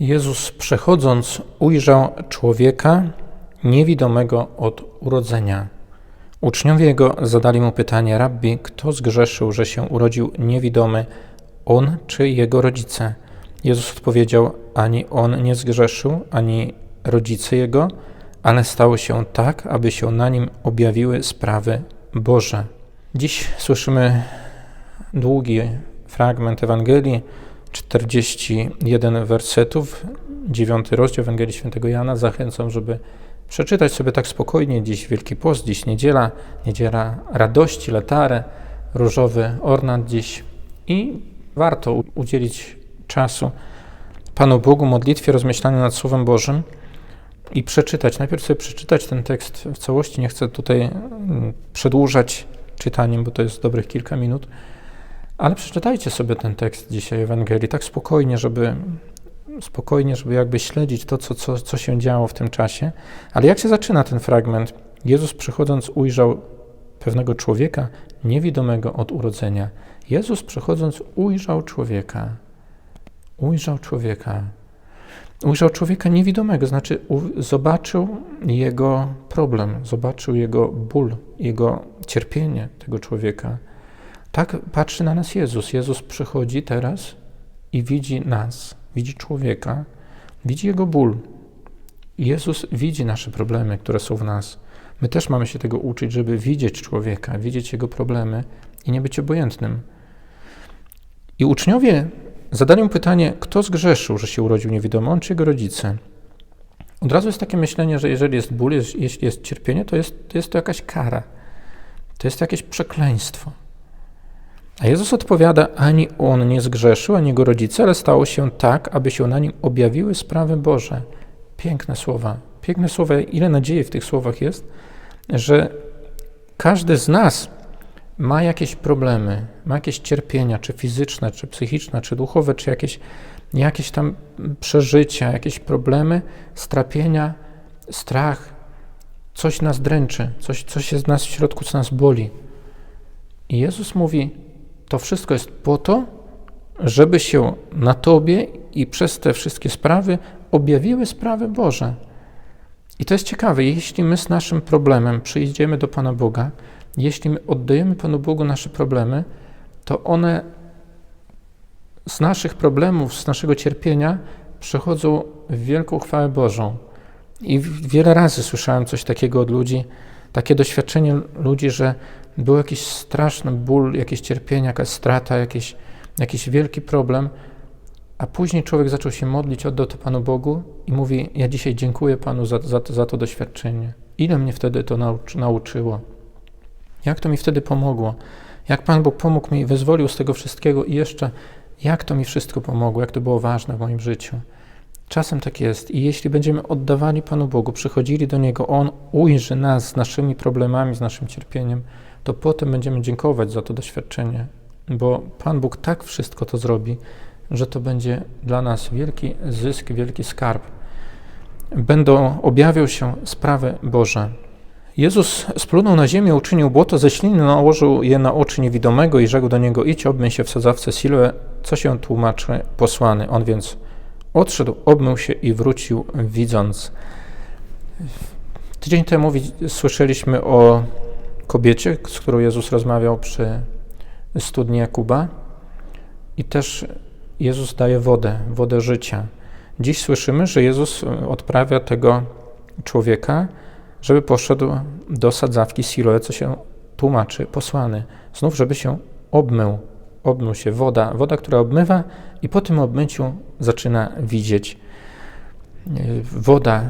Jezus przechodząc ujrzał człowieka niewidomego od urodzenia. Uczniowie jego zadali mu pytanie: Rabbi, kto zgrzeszył, że się urodził niewidomy, on czy jego rodzice? Jezus odpowiedział: Ani on nie zgrzeszył, ani rodzice jego, ale stało się tak, aby się na nim objawiły sprawy Boże. Dziś słyszymy długi fragment Ewangelii, 41 wersetów, 9 rozdział Ewangelii Świętego Jana. Zachęcam, żeby przeczytać sobie tak spokojnie dziś Wielki Post, dziś niedziela, niedziela radości, latarę, różowy ornat dziś i warto udzielić czasu Panu Bogu, modlitwie, rozmyślaniu nad Słowem Bożym i przeczytać. Najpierw sobie przeczytać ten tekst w całości. Nie chcę tutaj mm, przedłużać czytaniem, bo to jest dobrych kilka minut, ale przeczytajcie sobie ten tekst dzisiaj Ewangelii tak spokojnie, żeby spokojnie, żeby jakby śledzić to, co, co, co się działo w tym czasie. Ale jak się zaczyna ten fragment? Jezus przychodząc ujrzał pewnego człowieka niewidomego od urodzenia. Jezus przychodząc ujrzał człowieka. Ujrzał człowieka. Ujrzał człowieka niewidomego, znaczy zobaczył jego problem, zobaczył jego ból, jego cierpienie tego człowieka. Tak patrzy na nas Jezus. Jezus przychodzi teraz i widzi nas, widzi człowieka, widzi jego ból. Jezus widzi nasze problemy, które są w nas. My też mamy się tego uczyć, żeby widzieć człowieka, widzieć jego problemy i nie być obojętnym. I uczniowie zadali mu pytanie, kto zgrzeszył, że się urodził niewidomy, on czy jego rodzice? Od razu jest takie myślenie, że jeżeli jest ból, jeśli jest cierpienie, to jest, to jest to jakaś kara. To jest jakieś przekleństwo. A Jezus odpowiada, ani on nie zgrzeszył, ani jego rodzice, ale stało się tak, aby się na nim objawiły sprawy Boże. Piękne słowa. Piękne słowa, ile nadziei w tych słowach jest, że każdy z nas ma jakieś problemy, ma jakieś cierpienia, czy fizyczne, czy psychiczne, czy duchowe, czy jakieś, jakieś tam przeżycia, jakieś problemy, strapienia, strach, coś nas dręczy, coś, coś jest w nas w środku, co nas boli. I Jezus mówi, to wszystko jest po to, żeby się na Tobie i przez te wszystkie sprawy objawiły sprawy Boże. I to jest ciekawe, jeśli my z naszym problemem przyjdziemy do Pana Boga, jeśli my oddajemy Panu Bogu nasze problemy, to one z naszych problemów, z naszego cierpienia przechodzą w wielką chwałę Bożą. I wiele razy słyszałem coś takiego od ludzi, takie doświadczenie ludzi, że był jakiś straszny ból, jakieś cierpienie, jakaś strata, jakiś, jakiś wielki problem, a później człowiek zaczął się modlić, oddał to Panu Bogu i mówi: Ja dzisiaj dziękuję Panu za, za, za to doświadczenie. Ile mnie wtedy to nauczy, nauczyło? Jak to mi wtedy pomogło? Jak Pan Bóg pomógł mi, wyzwolił z tego wszystkiego i jeszcze jak to mi wszystko pomogło, jak to było ważne w moim życiu. Czasem tak jest i jeśli będziemy oddawali Panu Bogu, przychodzili do Niego, On ujrzy nas z naszymi problemami, z naszym cierpieniem, to potem będziemy dziękować za to doświadczenie, bo Pan Bóg tak wszystko to zrobi, że to będzie dla nas wielki zysk, wielki skarb. Będą objawiał się sprawy Boże. Jezus splunął na ziemię, uczynił błoto ze śliny, nałożył je na oczy niewidomego i rzekł do niego: Idź, obmyj się w sadzawce Siloe, co się tłumaczy posłany. On więc odszedł, obmył się i wrócił, widząc. Tydzień temu słyszeliśmy o kobiecie, z którą Jezus rozmawiał przy studni Jakuba i też Jezus daje wodę, wodę życia. Dziś słyszymy, że Jezus odprawia tego człowieka, żeby poszedł do sadzawki Siloe, co się tłumaczy, posłany. Znów, żeby się obmył, obmył się woda, woda, która obmywa i po tym obmyciu zaczyna widzieć. Woda.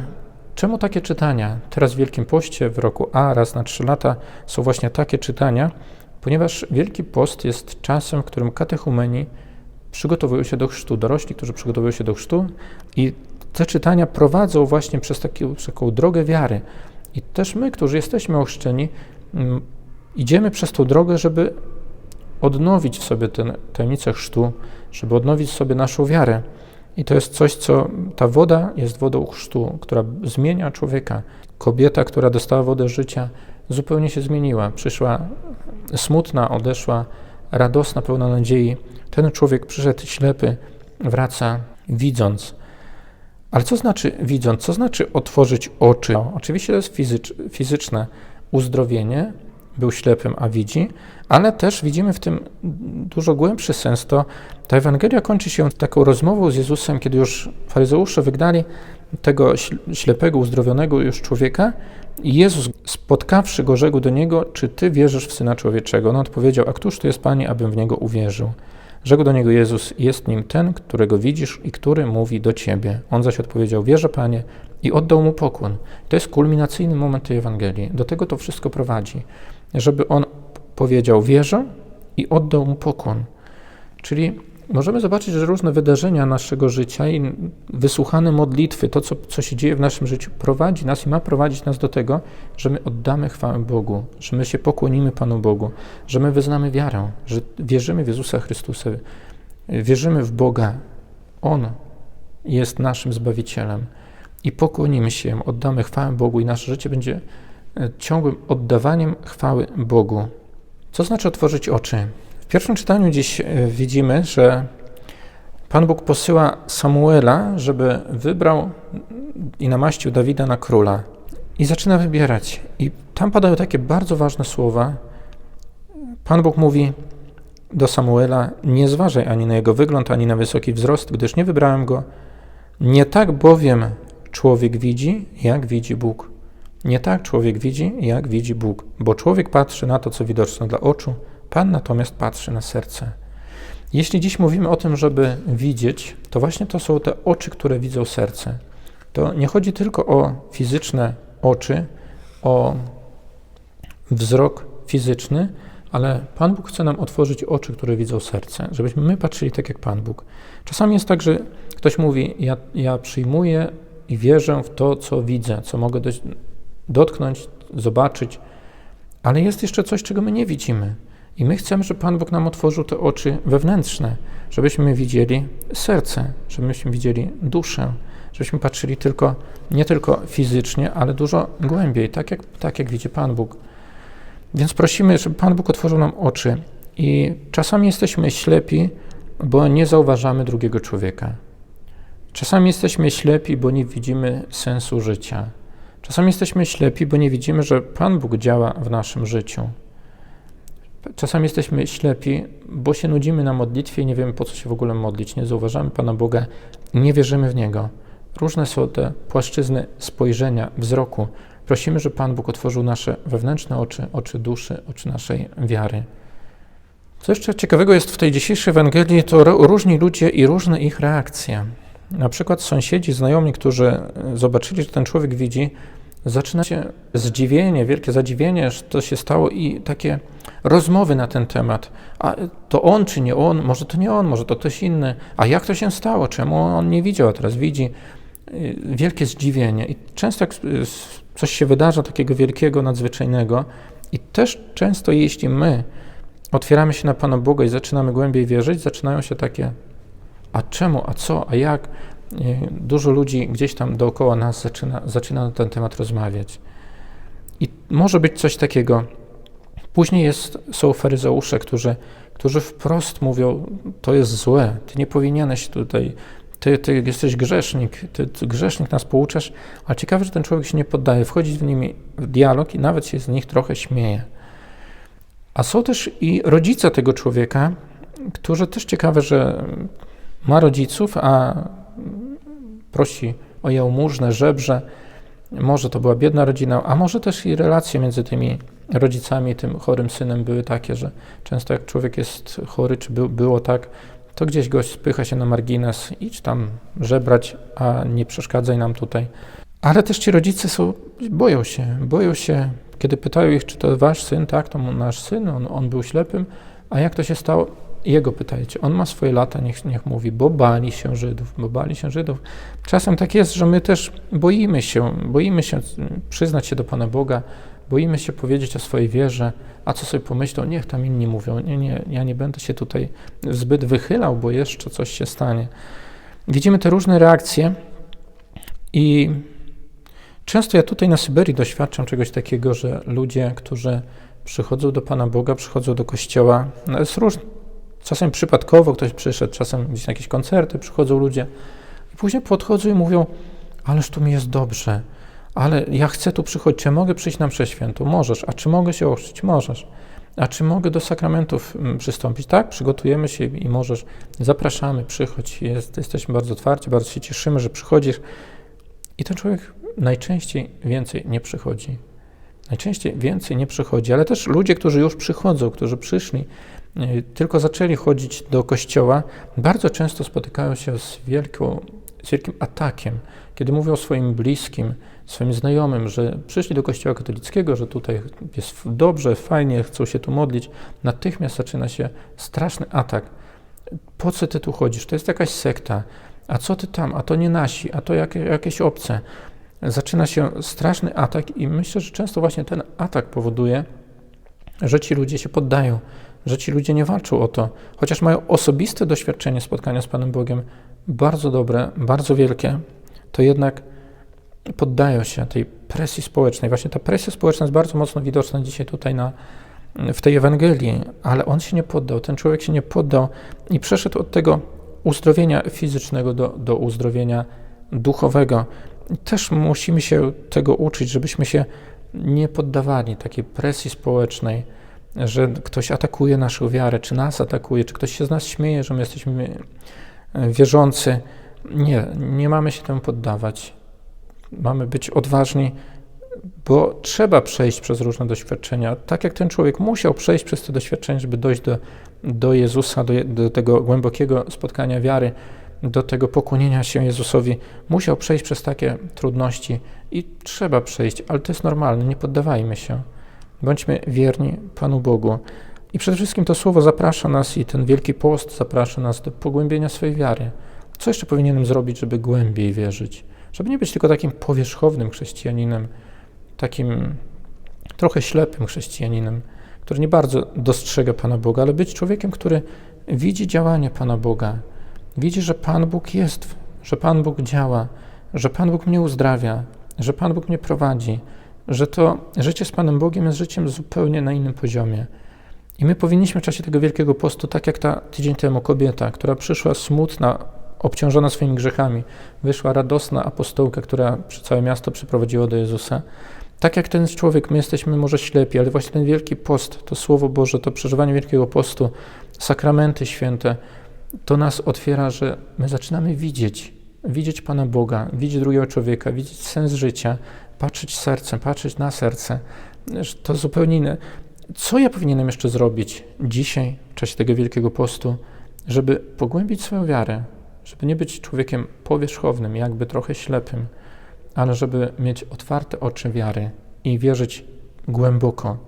Czemu takie czytania? Teraz w Wielkim Poście w roku A, raz na trzy lata są właśnie takie czytania, ponieważ Wielki Post jest czasem, w którym katechumeni przygotowują się do chrztu, dorośli, którzy przygotowują się do chrztu i te czytania prowadzą właśnie przez, taki, przez taką drogę wiary. I też my, którzy jesteśmy ochrzczeni, mm, idziemy przez tą drogę, żeby odnowić w sobie tę tajemnicę chrztu, żeby odnowić w sobie naszą wiarę. I to jest coś, co ta woda jest wodą chrztu, która zmienia człowieka. Kobieta, która dostała wodę życia, zupełnie się zmieniła. Przyszła smutna, odeszła radosna, pełna nadziei. Ten człowiek przyszedł ślepy, wraca widząc. Ale co znaczy widząc? Co znaczy otworzyć oczy? No, oczywiście to jest fizycz, fizyczne uzdrowienie, był ślepym, a widzi, ale też widzimy w tym dużo głębszy sens. To ta Ewangelia kończy się taką rozmową z Jezusem, kiedy już faryzeusze wygnali tego ślepego, uzdrowionego już człowieka i Jezus, spotkawszy go, rzekł do niego, czy ty wierzysz w Syna Człowieczego? On odpowiedział, a któż to jest Panie, abym w Niego uwierzył? Rzekł do niego Jezus, jest nim ten, którego widzisz i który mówi do ciebie. On zaś odpowiedział, wierzę Panie i oddał mu pokłon. To jest kulminacyjny moment tej Ewangelii. Do tego to wszystko prowadzi, żeby on powiedział, wierzę i oddał mu pokłon. Czyli możemy zobaczyć, że różne wydarzenia naszego życia i wysłuchane modlitwy, to co, co się dzieje w naszym życiu, prowadzi nas i ma prowadzić nas do tego, że my oddamy chwałę Bogu, że my się pokłonimy Panu Bogu, że my wyznamy wiarę, że wierzymy w Jezusa Chrystusa, wierzymy w Boga. On jest naszym Zbawicielem i pokłonimy się oddamy chwałę Bogu i nasze życie będzie e, ciągłym oddawaniem chwały Bogu. Co znaczy otworzyć oczy? Pierwszym czytaniu dziś e, widzimy, że Pan Bóg posyła Samuela, żeby wybrał i namaścił Dawida na króla. I zaczyna wybierać. I tam padają takie bardzo ważne słowa. Pan Bóg mówi do Samuela: Nie zważaj ani na jego wygląd, ani na wysoki wzrost, gdyż nie wybrałem go. Nie tak bowiem człowiek widzi, jak widzi Bóg. Nie tak człowiek widzi, jak widzi Bóg, bo człowiek patrzy na to, co widoczne dla oczu, Pan natomiast patrzy na serce. Jeśli dziś mówimy o tym, żeby widzieć, to właśnie to są te oczy, które widzą serce. To nie chodzi tylko o fizyczne oczy, o wzrok fizyczny, ale Pan Bóg chce nam otworzyć oczy, które widzą serce, żebyśmy my patrzyli tak jak Pan Bóg. Czasami jest tak, że ktoś mówi: Ja, ja przyjmuję i wierzę w to, co widzę, co mogę dotknąć, zobaczyć, ale jest jeszcze coś, czego my nie widzimy. I my chcemy, żeby Pan Bóg nam otworzył te oczy wewnętrzne, żebyśmy widzieli serce, żebyśmy widzieli duszę, żebyśmy patrzyli tylko, nie tylko fizycznie, ale dużo głębiej, tak jak, tak jak widzi Pan Bóg. Więc prosimy, żeby Pan Bóg otworzył nam oczy. I czasami jesteśmy ślepi, bo nie zauważamy drugiego człowieka. Czasami jesteśmy ślepi, bo nie widzimy sensu życia. Czasami jesteśmy ślepi, bo nie widzimy, że Pan Bóg działa w naszym życiu. Czasami jesteśmy ślepi, bo się nudzimy na modlitwie i nie wiemy, po co się w ogóle modlić. Nie zauważamy Pana Boga nie wierzymy w Niego. Różne są te płaszczyzny spojrzenia, wzroku. Prosimy, żeby Pan Bóg otworzył nasze wewnętrzne oczy, oczy duszy, oczy naszej wiary. Co jeszcze ciekawego jest w tej dzisiejszej Ewangelii, to różni ludzie i różne ich reakcje. Na przykład sąsiedzi, znajomi, którzy zobaczyli, że ten człowiek widzi, zaczyna się zdziwienie, wielkie zadziwienie, że to się stało i takie rozmowy na ten temat. A to on czy nie on? Może to nie on, może to ktoś inny. A jak to się stało? Czemu on nie widział, a teraz widzi? Y, wielkie zdziwienie. I często jak coś się wydarza takiego wielkiego, nadzwyczajnego i też często jeśli my otwieramy się na Pana Boga i zaczynamy głębiej wierzyć, zaczynają się takie a czemu, a co, a jak? Dużo ludzi gdzieś tam dookoła nas zaczyna, zaczyna na ten temat rozmawiać. I może być coś takiego. Później jest, są faryzeusze, którzy, którzy wprost mówią, to jest złe, ty nie powinieneś tutaj, ty, ty jesteś grzesznik, ty, ty grzesznik nas pouczasz, ale ciekawe, że ten człowiek się nie poddaje, wchodzi z nimi w dialog i nawet się z nich trochę śmieje. A są też i rodzice tego człowieka, którzy też ciekawe, że ma rodziców, a prosi o jałmużnę, żebrze. Może to była biedna rodzina, a może też i relacje między tymi rodzicami i tym chorym synem były takie, że często jak człowiek jest chory, czy by, było tak, to gdzieś gość spycha się na margines, idź tam żebrać, a nie przeszkadzaj nam tutaj. Ale też ci rodzice są, boją się, boją się, kiedy pytają ich, czy to wasz syn, tak, to nasz syn, on, on był ślepym, a jak to się stało? Jego pytajcie. On ma swoje lata, niech, niech mówi, bo bali się Żydów, bo bali się Żydów. Czasem tak jest, że my też boimy się, boimy się przyznać się do Pana Boga, boimy się powiedzieć o swojej wierze, a co sobie pomyślą, niech tam inni mówią, nie, nie, ja nie będę się tutaj zbyt wychylał, bo jeszcze coś się stanie. Widzimy te różne reakcje i często ja tutaj na Syberii doświadczam czegoś takiego, że ludzie, którzy przychodzą do Pana Boga, przychodzą do Kościoła, no jest różne, Czasem przypadkowo ktoś przyszedł, czasem gdzieś na jakieś koncerty przychodzą ludzie i później podchodzą i mówią, ależ tu mi jest dobrze, ale ja chcę tu przychodzić, czy mogę przyjść na mszę świętą? Możesz. A czy mogę się ochrzcić? Możesz. A czy mogę do sakramentów mm, przystąpić? Tak, przygotujemy się i możesz. Zapraszamy, przychodź. Jest, jesteśmy bardzo otwarci, bardzo się cieszymy, że przychodzisz. I ten człowiek najczęściej więcej nie przychodzi. Najczęściej więcej nie przychodzi, ale też ludzie, którzy już przychodzą, którzy przyszli, tylko zaczęli chodzić do kościoła, bardzo często spotykają się z, wielką, z wielkim atakiem, kiedy mówią swoim bliskim, swoim znajomym, że przyszli do kościoła katolickiego, że tutaj jest dobrze, fajnie, chcą się tu modlić, natychmiast zaczyna się straszny atak. Po co ty tu chodzisz? To jest jakaś sekta. A co ty tam? A to nie nasi, a to jakie, jakieś obce. Zaczyna się straszny atak i myślę, że często właśnie ten atak powoduje, że ci ludzie się poddają, że ci ludzie nie walczą o to, chociaż mają osobiste doświadczenie spotkania z Panem Bogiem, bardzo dobre, bardzo wielkie, to jednak poddają się tej presji społecznej. Właśnie ta presja społeczna jest bardzo mocno widoczna dzisiaj tutaj na, w tej Ewangelii, ale on się nie poddał, ten człowiek się nie poddał i przeszedł od tego uzdrowienia fizycznego do, do uzdrowienia duchowego. Też musimy się tego uczyć, żebyśmy się nie poddawali takiej presji społecznej, że ktoś atakuje naszą wiarę, czy nas atakuje, czy ktoś się z nas śmieje, że my jesteśmy wierzący. Nie, nie mamy się temu poddawać. Mamy być odważni, bo trzeba przejść przez różne doświadczenia. Tak jak ten człowiek musiał przejść przez te doświadczenia, żeby dojść do, do Jezusa, do, do tego głębokiego spotkania wiary, do tego pokłonienia się Jezusowi, musiał przejść przez takie trudności i trzeba przejść, ale to jest normalne, nie poddawajmy się. Bądźmy wierni Panu Bogu. I przede wszystkim to słowo zaprasza nas i ten wielki post zaprasza nas do pogłębienia swojej wiary. Co jeszcze powinienem zrobić, żeby głębiej wierzyć? Żeby nie być tylko takim powierzchownym chrześcijaninem, takim trochę ślepym chrześcijaninem, który nie bardzo dostrzega Pana Boga, ale być człowiekiem, który widzi działanie Pana Boga, widzi, że Pan Bóg jest, że Pan Bóg działa, że Pan Bóg mnie uzdrawia, że Pan Bóg mnie prowadzi, że to życie z Panem Bogiem jest życiem zupełnie na innym poziomie. I my powinniśmy w czasie tego Wielkiego Postu, tak jak ta tydzień temu kobieta, która przyszła smutna, obciążona swoimi grzechami, wyszła radosna apostołka, która przy całe miasto przyprowadziła do Jezusa. Tak jak ten człowiek, my jesteśmy może ślepi, ale właśnie ten Wielki Post, to Słowo Boże, to przeżywanie Wielkiego Postu, sakramenty święte, to nas otwiera, że my zaczynamy widzieć, widzieć Pana Boga, widzieć drugiego człowieka, widzieć sens życia, patrzeć sercem, patrzeć na serce. To zupełnie inne. Co ja powinienem jeszcze zrobić dzisiaj, w czasie tego Wielkiego Postu, żeby pogłębić swoją wiarę, żeby nie być człowiekiem powierzchownym, jakby trochę ślepym, ale żeby mieć otwarte oczy wiary i wierzyć głęboko.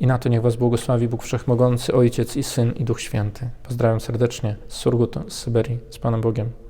I na to niech Was błogosławi Bóg Wszechmogący, Ojciec i Syn i Duch Święty. Pozdrawiam serdecznie z Surgutu, z Syberii, z Panem Bogiem.